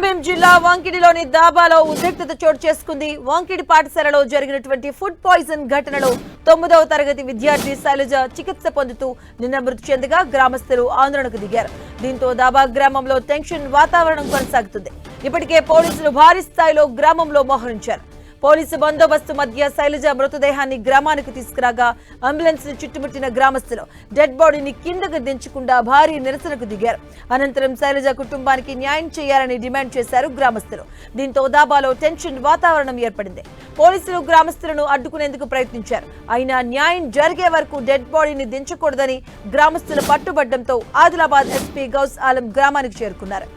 కొమరంభీం జిల్లా వంకిడిలోని దాబాలో ఉద్రిక్తత చోటు చేసుకుంది. వంకిడి పాఠశాలలో జరిగినటువంటి ఫుడ్ పాయిజన్ ఘటనలో తొమ్మిదవ తరగతి విద్యార్థి శైలజ చికిత్స పొందుతూ నిన్న మృతి చెందగా గ్రామస్తులు ఆందోళనకు దిగారు. దీంతో దాబా గ్రామంలో టెన్షన్ వాతావరణం కొనసాగుతుంది. ఇప్పటికే పోలీసులు భారీ స్థాయిలో గ్రామంలో మోహరించారు. పోలీసు బందోబస్తు మధ్య శైలజ మృతదేహాన్ని గ్రామానికి తీసుకురాగా అంబులెన్స్ని చుట్టుముట్టిన గ్రామస్తులు డెడ్ బాడీని కిందకు దించకుండా భారీ నిరసనకు దిగారు. అనంతరం శైలజ కుటుంబానికి న్యాయం చేయాలని డిమాండ్ చేశారు గ్రామస్తులు. దీంతో దాబాలో టెన్షన్ వాతావరణం ఏర్పడింది. పోలీసులు గ్రామస్తులను అడ్డుకునేందుకు ప్రయత్నించారు. అయినా న్యాయం జరిగే వరకు డెడ్ బాడీని దించకూడదని గ్రామస్తులు పట్టుబడ్డంతో ఆదిలాబాద్ ఎస్పీ గౌస్ ఆలం గ్రామానికి చేరుకున్నారు.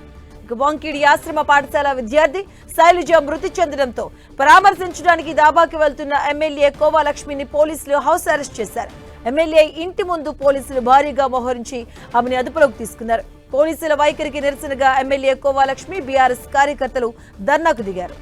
ఇక వంకిడి ఆశ్రమ పాఠశాల విద్యార్థి శైలజ మృతి చెందడంతో పరామర్శించడానికి దాబాకి వెళ్తున్న ఎమ్మెల్యే కోవాలక్ష్మిని పోలీసులు హౌస్ అరెస్ట్ చేశారు. ఎమ్మెల్యే ఇంటి ముందు పోలీసులు భారీగా మోహరించి ఆమెను అదుపులోకి తీసుకున్నారు. పోలీసుల వైఖరికి నిరసనగా ఎమ్మెల్యే కోవాలక్ష్మి బీఆర్ఎస్ కార్యకర్తలు ధర్నాకు దిగారు.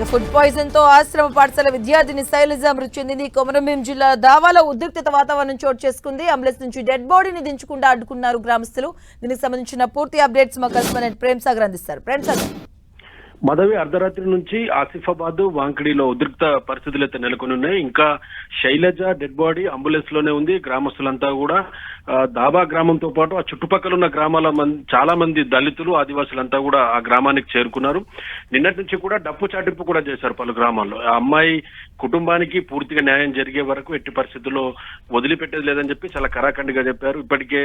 ఇక ఫుడ్ పాయిజన్తో ఆశ్రమ పాఠశాల విద్యార్థిని శైలజ మృతి చెందింది. కొమరంభీం జిల్లా దావాలో ఉద్రిక్తత వాతావరణం చోటు చేసుకుంది. అంబులెన్స్ నుంచి డెడ్ బాడీని దించకుండా అడ్డుకున్నారు గ్రామస్తులు. దీనికి సంబంధించిన పూర్తి అప్డేట్స్ మా కరెస్పాండెంట్ ప్రేమ్ సాగర్ అందిస్తారు. ప్రేమ్ సాగర్. మదవి అర్ధరాత్రి నుంచి ఆసిఫాబాద్ వాంకిడిలో ఉద్రిక్త పరిస్థితులు అయితే నెలకొని ఉన్నాయి. ఇంకా శైలజ డెడ్ బాడీ అంబులెన్స్లోనే ఉంది. గ్రామస్తులంతా కూడా దాబా గ్రామంతో పాటు ఆ చుట్టుపక్కల ఉన్న గ్రామాల చాలా మంది దళితులు ఆదివాసులంతా కూడా ఆ గ్రామానికి చేరుకున్నారు. నిన్నటి నుంచి కూడా డప్పు చాటింపు కూడా చేశారు పలు గ్రామాల్లో. ఆ అమ్మాయి కుటుంబానికి పూర్తిగా న్యాయం జరిగే వరకు ఎట్టి పరిస్థితుల్లో వదిలిపెట్టేది లేదని చెప్పి చాలా కరాఖండిగా చెప్పారు. ఇప్పటికే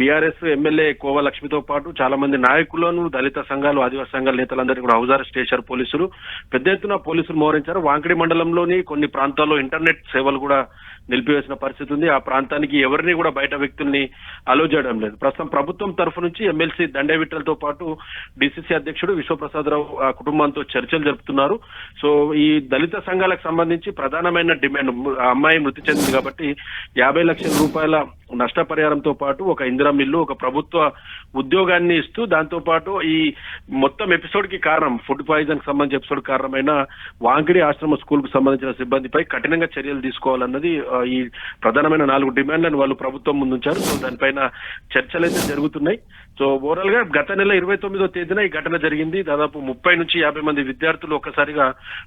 బీఆర్ఎస్ ఎమ్మెల్యే కోవ లక్ష్మితో పాటు చాలా మంది నాయకులను దళిత సంఘాలు ఆదివాసీ సంఘాల నేతలందరికీ కూడా హౌస్ అరెస్ట్ చేశారు పోలీసులు. పెద్ద ఎత్తున పోలీసులు మోహరించారు. వాంకిడి మండలంలోని కొన్ని ప్రాంతాల్లో ఇంటర్నెట్ సేవలు కూడా నిలిపివేసిన పరిస్థితి ఉంది. ఆ ప్రాంతానికి ఎవరిని కూడా బయట వ్యక్తుల్ని అలో చేయడం లేదు. ప్రస్తుతం ప్రభుత్వం తరఫు నుంచి ఎమ్మెల్సీ దండే పాటు డిసిసి అధ్యక్షుడు విశ్వప్రసాదరావు ఆ కుటుంబంతో చర్చలు జరుపుతున్నారు. సో ఈ దళిత సంఘాలకు సంబంధించి ప్రధానమైన డిమాండ్ అమ్మాయి మృతి చెందింది కాబట్టి యాభై లక్షల రూపాయల నష్టపరిహారంతో పాటు ఒక ఇందిరా మిల్లు ఒక ప్రభుత్వ ఉద్యోగాన్ని ఇస్తూ దాంతో పాటు ఈ మొత్తం ఎపిసోడ్కి కారణం ఫుడ్ పాయిజన్కి సంబంధించిన ఎపిసోడ్ కారణమైన వాంకిడి ఆశ్రమ స్కూల్కు సంబంధించిన సిబ్బందిపై కఠినంగా చర్యలు తీసుకోవాలన్నది ఈ ప్రధానమైన నాలుగు డిమాండ్లను వాళ్ళు ప్రభుత్వం ముందుంచారు. సో దానిపైన చర్చలు అయితే జరుగుతున్నాయి. సో ఓవరాల్గా గత నెల ఇరవై తొమ్మిదో తేదీన ఈ ఘటన జరిగింది. దాదాపు ముప్పై నుంచి యాభై మంది విద్యార్థులు ఒక్కసారిగా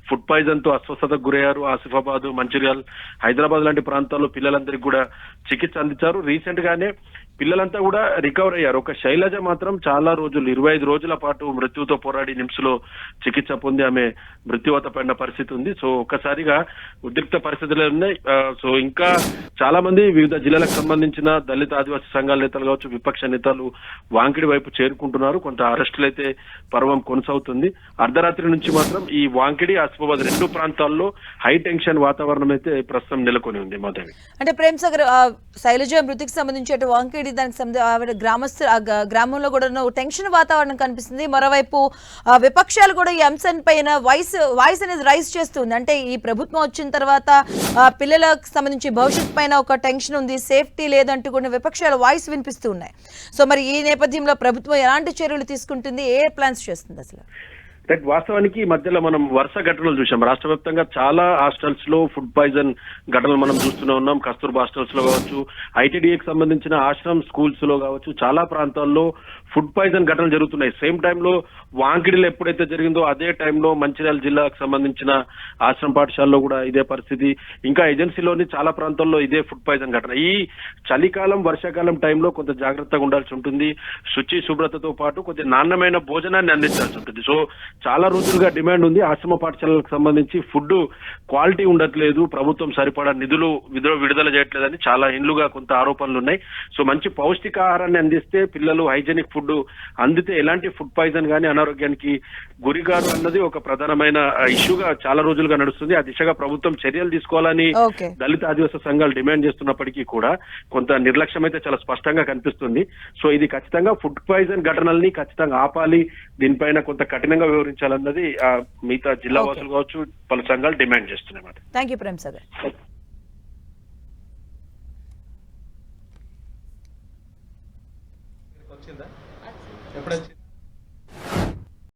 ఫుడ్ పాయిజన్తో అస్వస్థతకు గురయ్యారు. ఆసిఫాబాద్ మంచిర్యాల్ హైదరాబాద్ లాంటి ప్రాంతాల్లో పిల్లలందరికీ కూడా చికిత్స అందించారు. రీసెంట్ గానే పిల్లలంతా కూడా రికవర్ అయ్యారు. ఒక శైలజ మాత్రం చాలా రోజులు ఇరవై ఐదు రోజుల పాటు మృత్యుతో పోరాడి నిమ్స్లో చికిత్స పొంది ఆమె మృత్యువత పడిన పరిస్థితి ఉంది. సో ఒక్కసారిగా ఉద్రిక్త పరిస్థితులు ఉన్నాయి. సో ఇంకా చాలా మంది వివిధ జిల్లాలకు సంబంధించిన దళిత ఆదివాసీ సంఘాల నేతలు కావచ్చు విపక్ష నేతలు వాంకిడి వైపు చేరుకుంటున్నారు. కొంత అరెస్టులు అయితే పర్వం కొనసాగుతుంది. అర్ధరాత్రి నుంచి మాత్రం ఈ వాంకిడి ఆసిఫాబాద్ రెండు ప్రాంతాల్లో హై టెన్షన్ వాతావరణం అయితే ప్రస్తుతం నెలకొని ఉంది మాధవి. అంటే ప్రేమ్ సాగర్ ఆ, శైలజ మృతికి సంబంధించి అటు వాంకిడి దానికి సంబంధించి ఆవిడ గ్రామస్తు గ- గ్రామంలో కూడా టెన్షన్ వాతావరణం కనిపిస్తుంది. మరోవైపు ఆ, విపక్షాలు కూడా ఈ అంశం పైన వాయిస్ వాయిస్ అనేది రైజ్ చేస్తుంది. అంటే ఈ ప్రభుత్వం వచ్చిన తర్వాత పిల్లలకు సంబంధించి భవిష్యత్ పైన ఒక టెన్షన్ ఉంది సేఫ్టీ లేదంటూ కూడా విపక్షాలు వాయిస్ వినిపిస్తూ ఉన్నాయి. సో మరి ఈ నేపథ్యంలో ప్రభుత్వం ఎలాంటి చర్యలు తీసుకుంటుంది ఏ ప్లాన్స్ చేస్తుంది అసలు? రైట్ వాస్తవానికి ఈ మధ్యలో మనం వరుస ఘటనలు చూసాం రాష్ట్ర వ్యాప్తంగా చాలా హాస్టల్స్లో ఫుడ్ పాయిజన్ ఘటనలు మనం చూస్తూనే ఉన్నాం. కస్తూర్బా హాస్టల్స్లో కావచ్చు ఐటీడీఏకి సంబంధించిన ఆశ్రమ్ స్కూల్స్లో కావచ్చు చాలా ప్రాంతాల్లో ఫుడ్ పాయిజన్ ఘటనలు జరుగుతున్నాయి. సేమ్ టైంలో వాంకిడిలు ఎప్పుడైతే జరిగిందో అదే టైంలో మంచిర్యాల జిల్లాకు సంబంధించిన ఆశ్రమ పాఠశాలలో కూడా ఇదే పరిస్థితి. ఇంకా ఏజెన్సీలోని చాలా ప్రాంతాల్లో ఇదే ఫుడ్ పాయిజన్ ఘటన. ఈ చలికాలం వర్షాకాలం టైంలో కొంత జాగ్రత్తగా ఉండాల్సి ఉంటుంది. శుచి శుభ్రతతో పాటు కొంచెం నాణ్యమైన భోజనాన్ని అందించాల్సి ఉంటుంది. సో చాలా రోజులుగా డిమాండ్ ఉంది. ఆశ్రమ పాఠశాలలకు సంబంధించి ఫుడ్ క్వాలిటీ ఉండట్లేదు. ప్రభుత్వం సరిపడా నిధులు విధులు విడుదల చేయట్లేదని చాలా ఇండ్లుగా కొంత ఆరోపణలు ఉన్నాయి. సో మంచి పౌష్టికాహారాన్ని అందిస్తే పిల్లలు హైజెనిక్ ఫుడ్ అందితే ఎలాంటి ఫుడ్ పాయిజన్ కానీ అనారోగ్యానికి గురిగారు అన్నది ఒక ప్రధానమైన ఇష్యూగా చాలా రోజులుగా నడుస్తుంది. ఆ దిశగా ప్రభుత్వం చర్యలు తీసుకోవాలని దళిత ఆదివాసీ సంఘాలు డిమాండ్ చేస్తున్నప్పటికీ కూడా కొంత నిర్లక్ష్యం అయితే చాలా స్పష్టంగా కనిపిస్తుంది. సో ఇది ఖచ్చితంగా ఫుడ్ పాయిజన్ ఘటనల్ని ఖచ్చితంగా ఆపాలి. దీనిపైన కొంత కఠినంగా వివరించాలన్నది ఆ, మిగతా జిల్లా. వాసులు కావచ్చు పలు సంఘాలు డిమాండ్ చేస్తున్నాయి మాట థ్యాంక్ యూ ప్రేమ్ సాగర్